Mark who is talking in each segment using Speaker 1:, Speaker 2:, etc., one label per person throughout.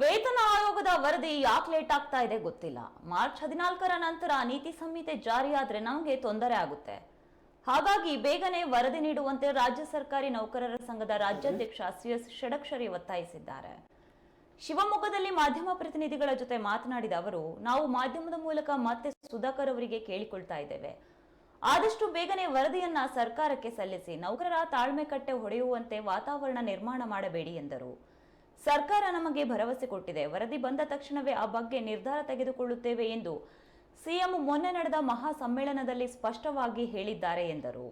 Speaker 1: ವೇತನ ಆಯೋಗದ ವರದಿ ಯಾಕೆ ಲೇಟ್ ಆಗ್ತಾ ಇದೆ ಗೊತ್ತಿಲ್ಲ. ಮಾರ್ಚ್ ಹದಿನಾಲ್ಕರ ನಂತರ ನೀತಿ ಸಂಹಿತೆ ಜಾರಿಯಾದ್ರೆ ನಮಗೆ ತೊಂದರೆ ಆಗುತ್ತೆ. ಹಾಗಾಗಿ ಬೇಗನೆ ವರದಿ ನೀಡುವಂತೆ ರಾಜ್ಯ ಸರ್ಕಾರಿ ನೌಕರರ ಸಂಘದ ರಾಜ್ಯಾಧ್ಯಕ್ಷ ಸಿ ಎಸ್ ಷಡಕ್ಷರಿ ಒತ್ತಾಯಿಸಿದ್ದಾರೆ. ಶಿವಮೊಗ್ಗದಲ್ಲಿ ಮಾಧ್ಯಮ ಪ್ರತಿನಿಧಿಗಳ ಜೊತೆ ಮಾತನಾಡಿದ ಅವರು, ನಾವು ಮಾಧ್ಯಮದ ಮೂಲಕ ಮತ್ತೆ ಸುಧಾಕರ್ ಅವರಿಗೆ ಕೇಳಿಕೊಳ್ತಾ ಇದ್ದೇವೆ. ಆದಷ್ಟು ಬೇಗನೆ ವರದಿಯನ್ನ ಸರ್ಕಾರಕ್ಕೆ ಸಲ್ಲಿಸಿ ನೌಕರರ ತಾಳ್ಮೆ ಕಟ್ಟೆ ಹೊಡೆಯುವಂತೆ ವಾತಾವರಣ ನಿರ್ಮಾಣ ಮಾಡಬೇಡಿ ಎಂದರು. ಸರ್ಕಾರ ನಮಗೆ ಭರವಸೆ ಕೊಟ್ಟಿದೆ. ವರದಿ ಬಂದ ತಕ್ಷಣವೇ ಆ ಬಗ್ಗೆ ನಿರ್ಧಾರ ತೆಗೆದುಕೊಳ್ಳುತ್ತೇವೆ ಎಂದು ಸಿಎಂ ಮೊನ್ನೆ ನಡೆದ ಮಹಾ ಸಮ್ಮೇಳನದಲ್ಲಿ ಸ್ಪಷ್ಟವಾಗಿ ಹೇಳಿದ್ದಾರೆ ಎಂದರು.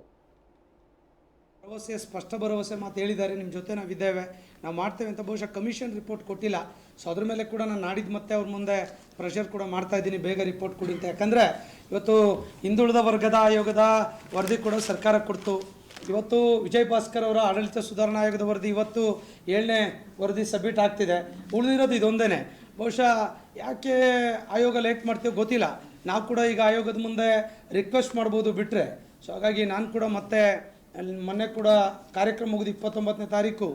Speaker 2: ಭರವಸೆ, ಸ್ಪಷ್ಟ ಭರವಸೆ ಮಾತು ಹೇಳಿದ್ದಾರೆ. ನಿಮ್ಮ ಜೊತೆ ನಾವಿದ್ದೇವೆ. ನಾವು ಮಾಡ್ತೇವೆ ಅಂತ ಬಹುಶಃ ಕಮಿಷನ್ ರಿಪೋರ್ಟ್ ಕೊಟ್ಟಿಲ್ಲ. ಸೊ ಅದ್ರ ಮೇಲೆ ಕೂಡ ನಾನು ನಾಡಿದ್ದು ಮತ್ತೆ ಅವ್ರ ಮುಂದೆ ಪ್ರೆಷರ್ ಕೂಡ ಮಾಡ್ತಾ ಇದ್ದೀನಿ. ಬೇಗ ರಿಪೋರ್ಟ್ ಕೊಡಿ ಅಂತ. ಯಾಕಂದರೆ ಇವತ್ತು ಹಿಂದುಳಿದ ವರ್ಗದ ಆಯೋಗದ ವರದಿ ಕೂಡ ಸರ್ಕಾರ ಕೊಡ್ತು. ಇವತ್ತು ವಿಜಯ್ ಭಾಸ್ಕರ್ ಅವರ ಆಡಳಿತ ಸುಧಾರಣಾ ಆಯೋಗದ ವರದಿ ಇವತ್ತು ಏಳನೇ ವರದಿ ಸಬ್ಮಿಟ್ ಆಗ್ತಿದೆ. ಉಳಿದಿರೋದು ಇದೊಂದೇ ಬಹುಶಃ ಯಾಕೆ ಆಯೋಗ ಲೇಟ್ ಮಾಡ್ತೀವೋ ಗೊತ್ತಿಲ್ಲ. ನಾವು ಕೂಡ ಈಗ ಆಯೋಗದ ಮುಂದೆ ರಿಕ್ವೆಸ್ಟ್ ಮಾಡ್ಬೋದು ಬಿಟ್ಟರೆ ಸೊ ಹಾಗಾಗಿ ನಾನು ಕೂಡ ಮತ್ತೆ ಮೊನ್ನೆ ಕೂಡ ಕಾರ್ಯಕ್ರಮ ಮುಗಿದು ಇಪ್ಪತ್ತೊಂಬತ್ತನೇ ತಾರೀಕು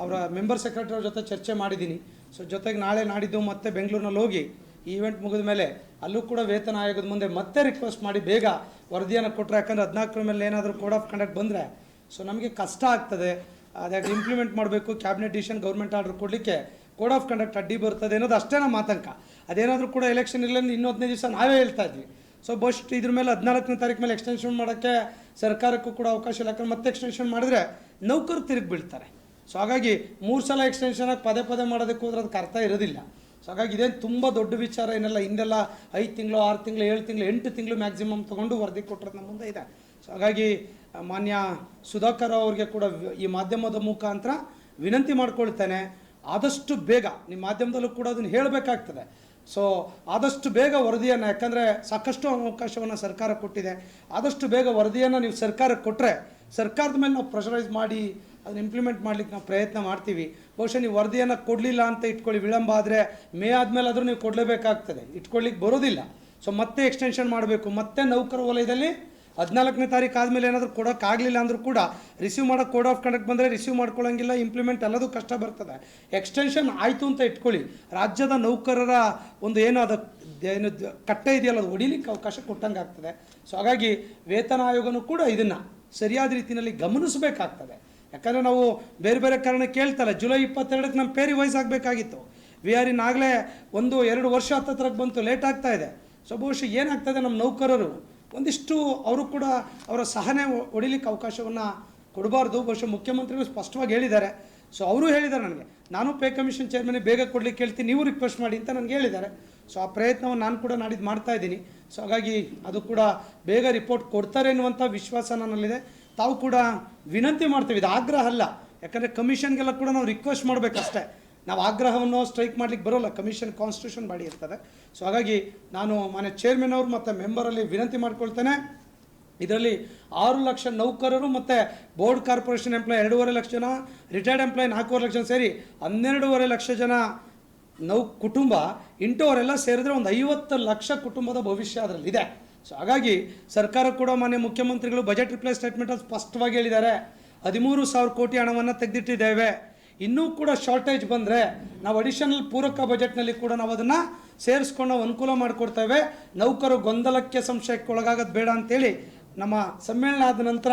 Speaker 2: ಅವರ ಮೆಂಬರ್ ಸೆಕ್ರೆಟರಿ ಅವ್ರ ಜೊತೆ ಚರ್ಚೆ ಮಾಡಿದ್ದೀನಿ. ಸೊ ಜೊತೆಗೆ ನಾಳೆ ನಾಡಿದ್ದು ಮತ್ತೆ ಬೆಂಗಳೂರಿನಲ್ಲಿ ಹೋಗಿ ಈ ಇವೆಂಟ್ ಮುಗಿದ ಮೇಲೆ ಅಲ್ಲೂ ಕೂಡ ವೇತನ ಆಯೋಗದ ಮುಂದೆ ಮತ್ತೆ ರಿಕ್ವೆಸ್ಟ್ ಮಾಡಿ ಬೇಗ ವರದಿಯನ್ನು ಕೊಟ್ಟರೆ ಯಾಕಂದರೆ ಹದಿನಾಲ್ಕರ ಮೇಲೆ ಏನಾದರೂ ಕೋಡ್ ಆಫ್ ಕಂಡಕ್ಟ್ ಬಂದರೆ ಸೊ ನಮಗೆ ಕಷ್ಟ ಆಗ್ತದೆ. ಅದಾಗಿ ಇಂಪ್ಲಿಮೆಂಟ್ ಮಾಡಬೇಕು ಕ್ಯಾಬಿನೆಟ್ ಡಿಸಿಷನ್ ಗೌರ್ಮೆಂಟ್ ಆರ್ಡರ್ ಕೊಡಲಿಕ್ಕೆ ಕೋಡ್ ಆಫ್ ಕಂಡಕ್ಟ್ ಅಡ್ಡಿ ಬರ್ತದೆ ಅನ್ನೋದು ಅಷ್ಟೇ ನಮ್ಮ ಆತಂಕ. ಅದೇನಾದರೂ ಕೂಡ ಎಲೆಕ್ಷನ್ ಇಲ್ಲ ಇನ್ನೂ ಹದಿನೈದು ದಿವಸ ನಾವೇ ಹೇಳ್ತಾ ಇದ್ವಿ. ಸೊ ಬಸ್ಟ್ ಇದ್ರ ಮೇಲೆ ಹದಿನಾಲ್ಕನೇ ತಾರೀಕು ಮೇಲೆ ಎಕ್ಸ್ಟೆನ್ಷನ್ ಮಾಡೋಕ್ಕೆ ಸರ್ಕಾರಕ್ಕೂ ಕೂಡ ಅವಕಾಶ ಇಲ್ಲ, ಯಾಕಂದ್ರೆ ಮತ್ತೆ ಎಕ್ಸ್ಟೆನ್ಷನ್ ಮಾಡಿದ್ರೆ ನೌಕರು ತಿರುಗಿ ಬೀಳ್ತಾರೆ ಸೊ ಹಾಗಾಗಿ ಮೂರು ಸಲ ಎಕ್ಸ್ಟೆನ್ಷನ್ ಆಗಿ ಪದೇ ಪದೇ ಮಾಡೋದಕ್ಕೆ ಹೋದ್ರೆ ಅದಕ್ಕೆ ಅರ್ಥ ಇರೋದಿಲ್ಲ. ಸೊ ಹಾಗಾಗಿ ಇದೇನು ತುಂಬ ದೊಡ್ಡ ವಿಚಾರ ಏನಲ್ಲ. ಹಿಂದೆಲ್ಲ ಐದು ತಿಂಗಳು, ಆರು ತಿಂಗಳು, ಏಳು ತಿಂಗಳು, ಎಂಟು ತಿಂಗಳು ಮ್ಯಾಕ್ಸಿಮಮ್ ತೊಗೊಂಡು ವರದಿ ಕೊಟ್ಟರೆ ನಮ್ಮ ಮುಂದೆ ಇದೆ. ಸೊ ಹಾಗಾಗಿ ಮಾನ್ಯ ಸುಧಾಕರ್ ಅವ್ರಿಗೆ ಕೂಡ ಈ ಮಾಧ್ಯಮದ ಮುಖಾಂತರ ವಿನಂತಿ ಮಾಡ್ಕೊಳ್ತೇನೆ. ಆದಷ್ಟು ಬೇಗ, ನಿಮ್ಮ ಮಾಧ್ಯಮದಲ್ಲೂ ಕೂಡ ಅದನ್ನು ಹೇಳಬೇಕಾಗ್ತದೆ. ಸೊ ಆದಷ್ಟು ಬೇಗ ವರದಿಯನ್ನು, ಯಾಕಂದರೆ ಸಾಕಷ್ಟು ಅವಕಾಶವನ್ನು ಸರ್ಕಾರ ಕೊಟ್ಟಿದೆ. ಆದಷ್ಟು ಬೇಗ ವರದಿಯನ್ನು ನೀವು ಸರ್ಕಾರಕ್ಕೆ ಕೊಟ್ಟರೆ ಸರ್ಕಾರದ ಮೇಲೆ ನಾವು ಪ್ರೆಷರೈಸ್ ಮಾಡಿ ಅದನ್ನ ಇಂಪ್ಲಿಮೆಂಟ್ ಮಾಡ್ಲಿಕ್ಕೆ ನಾವು ಪ್ರಯತ್ನ ಮಾಡ್ತೀವಿ. ಬಹುಶಃ ನೀವು ವರದಿಯನ್ನು ಕೊಡಲಿಲ್ಲ ಅಂತ ಇಟ್ಕೊಳ್ಳಿ, ವಿಳಂಬ ಆದರೆ ಮೇ ಆದಮೇಲೆ ಆದರೂ ನೀವು ಕೊಡಲೇಬೇಕಾಗ್ತದೆ. ಇಟ್ಕೊಳ್ಳಿಕ್ಕೆ ಬರೋದಿಲ್ಲ. ಸೊ ಮತ್ತೆ ಎಕ್ಸ್ಟೆನ್ಷನ್ ಮಾಡಬೇಕು, ಮತ್ತೆ ನೌಕರ ವಲಯದಲ್ಲಿ ಹದಿನಾಲ್ಕನೇ ತಾರೀಕು ಆದಮೇಲೆ ಏನಾದರೂ ಕೊಡೋಕ್ಕಾಗಲಿಲ್ಲ ಅಂದರೂ ಕೂಡ ರಿಸೀವ್ ಮಾಡೋಕ್ಕೆ ಕೋಡ್ ಆಫ್ ಕಂಡಕ್ಟ್ ಬಂದರೆ ರಿಸೀವ್ ಮಾಡ್ಕೊಳ್ಳೋಂಗಿಲ್ಲ ಇಂಪ್ಲಿಮೆಂಟ್ ಎಲ್ಲದು ಕಷ್ಟ ಬರ್ತದೆ. ಎಕ್ಸ್ಟೆನ್ಷನ್ ಆಯಿತು ಅಂತ ಇಟ್ಕೊಳ್ಳಿ. ರಾಜ್ಯದ ನೌಕರರ ಒಂದು ಏನು ಅದು, ಏನು ಕಟ್ಟೆ ಇದೆಯಲ್ಲ, ಅದು ಹೊಡಿಲಿಕ್ಕೆ ಅವಕಾಶ ಕೊಟ್ಟಂಗೆ ಆಗ್ತದೆ ಸೊ ಹಾಗಾಗಿ ವೇತನ ಆಯೋಗನೂ ಕೂಡ ಇದನ್ನು ಸರಿಯಾದ ರೀತಿಯಲ್ಲಿ ಗಮನಿಸಬೇಕಾಗ್ತದೆ. ಯಾಕಂದರೆ ನಾವು ಬೇರೆ ಬೇರೆ ಕಾರಣ ಕೇಳ್ತಾರೆ ಜುಲೈ ಇಪ್ಪತ್ತೆರಡಕ್ಕೆ ನಮ್ಮ ಪೇರಿ ವಯಸ್ಸಾಗಬೇಕಾಗಿತ್ತು. ವಿ ಆರ್ ಆಗಲೇ ಒಂದು ಎರಡು ವರ್ಷ ಹತ್ತತ್ರಕ್ಕೆ ಬಂತು, ಲೇಟ್ ಆಗ್ತಾ ಇದೆ. ಸೊ ಬಹುಶಃ ಏನಾಗ್ತದೆ ನಮ್ಮ ನೌಕರರು? ಒಂದಿಷ್ಟು ಅವರು ಕೂಡ ಅವರ ಸಹನೆ ಹೊಡಿಲಿಕ್ಕೆ ಅವಕಾಶವನ್ನು ಕೊಡಬಾರ್ದು. ಬಹುಶಃ ಮುಖ್ಯಮಂತ್ರಿಗಳು ಸ್ಪಷ್ಟವಾಗಿ ಹೇಳಿದ್ದಾರೆ. ಸೊ ಅವರು ಹೇಳಿದ್ದಾರೆ ನನಗೆ. ನಾನು ಪೇ ಕಮಿಷನ್ ಚೇರ್ಮನ್ ಬೇಗ ಕೊಡಲಿಕ್ಕೆ ಹೇಳ್ತೀನಿ ನೀವು ರಿಕ್ವೆಸ್ಟ್ ಮಾಡಿ ಅಂತ ನನಗೆ ಹೇಳಿದ್ದಾರೆ. ಸೊ ಆ ಪ್ರಯತ್ನವನ್ನು ನಾನು ಕೂಡ ನಾಡಿದ್ದು ಮಾಡ್ತಾ ಇದ್ದೀನಿ. ಸೊ ಹಾಗಾಗಿ ಅದು ಕೂಡ ಬೇಗ ರಿಪೋರ್ಟ್ ಕೊಡ್ತಾರೆ ಎನ್ನುವಂಥ ವಿಶ್ವಾಸ ನನ್ನಲ್ಲಿದೆ. ತಾವು ಕೂಡ ವಿನಂತಿ ಮಾಡ್ತೀವಿ, ಇದು ಆಗ್ರಹ ಅಲ್ಲ. ಯಾಕಂದರೆ ಕಮಿಷನ್ಗೆಲ್ಲ ಕೂಡ ನಾವು ರಿಕ್ವೆಸ್ಟ್ ಮಾಡಬೇಕಷ್ಟೇ. ನಾವು ಆಗ್ರಹವನ್ನು ಸ್ಟ್ರೈಕ್ ಮಾಡಲಿಕ್ಕೆ ಬರೋಲ್ಲ, ಕಮಿಷನ್ ಕಾನ್ಸ್ಟಿಟ್ಯೂಷನ್ ಮಾಡಿ ಇರ್ತದೆ. ಸೊ ಹಾಗಾಗಿ ನಾನು ಮನೆ ಚೇರ್ಮನ್ ಅವರು ಮತ್ತು ಮೆಂಬರಲ್ಲಿ ವಿನಂತಿ ಮಾಡ್ಕೊಳ್ತೇನೆ. ಇದರಲ್ಲಿ ಆರು ಲಕ್ಷ ನೌಕರರು ಮತ್ತು ಬೋರ್ಡ್ ಕಾರ್ಪೊರೇಷನ್ ಎಂಪ್ಲಾಯ್ ಎರಡೂವರೆ ಲಕ್ಷ ಜನ ರಿಟೈರ್ಡ್ ಎಂಪ್ಲಾಯ್ ನಾಲ್ಕೂವರೆ ಲಕ್ಷ ಜನ ಸೇರಿ ಹನ್ನೆರಡೂವರೆ ಲಕ್ಷ ಜನ ನೌ, ಕುಟುಂಬ ಇಂಥವರೆಲ್ಲ ಸೇರಿದ್ರೆ ಒಂದು ಐವತ್ತು ಲಕ್ಷ ಕುಟುಂಬದ ಭವಿಷ್ಯ ಅದರಲ್ಲಿದೆ. ಸೊ ಹಾಗಾಗಿ ಸರ್ಕಾರ ಕೂಡ ಮಾನ್ಯ ಮುಖ್ಯಮಂತ್ರಿಗಳು ಬಜೆಟ್ ರಿಪ್ಲೈ ಸ್ಟೇಟ್ಮೆಂಟಲ್ಲಿ ಸ್ಪಷ್ಟವಾಗಿ ಹೇಳಿದ್ದಾರೆ. ಹದಿಮೂರು ಸಾವಿರ ಕೋಟಿ ಹಣವನ್ನು ತೆಗೆದಿಟ್ಟಿದ್ದೇವೆ. ಇನ್ನೂ ಕೂಡ ಶಾರ್ಟೇಜ್ ಬಂದರೆ ನಾವು ಅಡಿಷನಲ್ ಪೂರಕ ಬಜೆಟ್ನಲ್ಲಿ ಕೂಡ ನಾವು ಅದನ್ನು ಸೇರಿಸ್ಕೊಂಡು ನಾವು ಅನುಕೂಲ ಮಾಡಿಕೊಡ್ತೇವೆ. ನೌಕರು ಗೊಂದಲಕ್ಕೆ ಸಂಶಯಕ್ಕೆ ಒಳಗಾಗೋದು ಬೇಡ ಅಂತೇಳಿ ನಮ್ಮ ಸಮ್ಮೇಳನ ಆದ ನಂತರ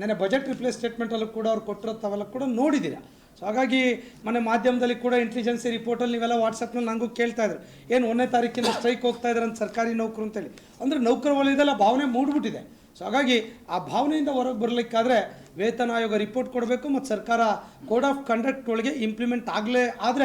Speaker 2: ನೆನೆ ಬಜೆಟ್ ರಿಪ್ಲೇಸ್ ಸ್ಟೇಟ್ಮೆಂಟಲ್ಲೂ ಕೂಡ ಅವ್ರು ಕೊಟ್ಟಿರೋ ತಾವೆಲ್ಲ ಕೂಡ ನೋಡಿದ್ದೀರಾ. ಸೊ ಹಾಗಾಗಿ ಮನೆ ಮಾಧ್ಯಮದಲ್ಲಿ ಕೂಡ ಇಂಟೆಲಿಜೆನ್ಸಿ ರಿಪೋರ್ಟಲ್ಲಿ ನೀವೆಲ್ಲ ವಾಟ್ಸಪ್ನಲ್ಲಿ ನನಗೂ ಕೇಳ್ತಾ ಇದ್ರು. ಏನು ಒಂದನೇ ತಾರೀಕಿನ ಸ್ಟ್ರೈಕ್ ಹೋಗ್ತಾ ಇದ್ದಾರೆ ಅಂತ ಸರ್ಕಾರಿ ನೌಕರು ಅಂತೇಳಿ. ಅಂದರೆ ನೌಕರ ವಲಯದಲ್ಲ ಭಾವನೆ ಮೂಡ್ಬಿಟ್ಟಿದೆ. ಸೊ ಹಾಗಾಗಿ ಆ ಭಾವನೆಯಿಂದ ಹೊರಗೆ ಬರಲಿಕ್ಕಾದರೆ ವೇತನ ಆಯೋಗ ರಿಪೋರ್ಟ್ ಕೊಡಬೇಕು ಮತ್ತು ಸರ್ಕಾರ ಕೋಡ್ ಆಫ್ ಕಂಡಕ್ಟ್ ಒಳಗೆ ಇಂಪ್ಲಿಮೆಂಟ್ ಆಗಲೇ ಆದರೆ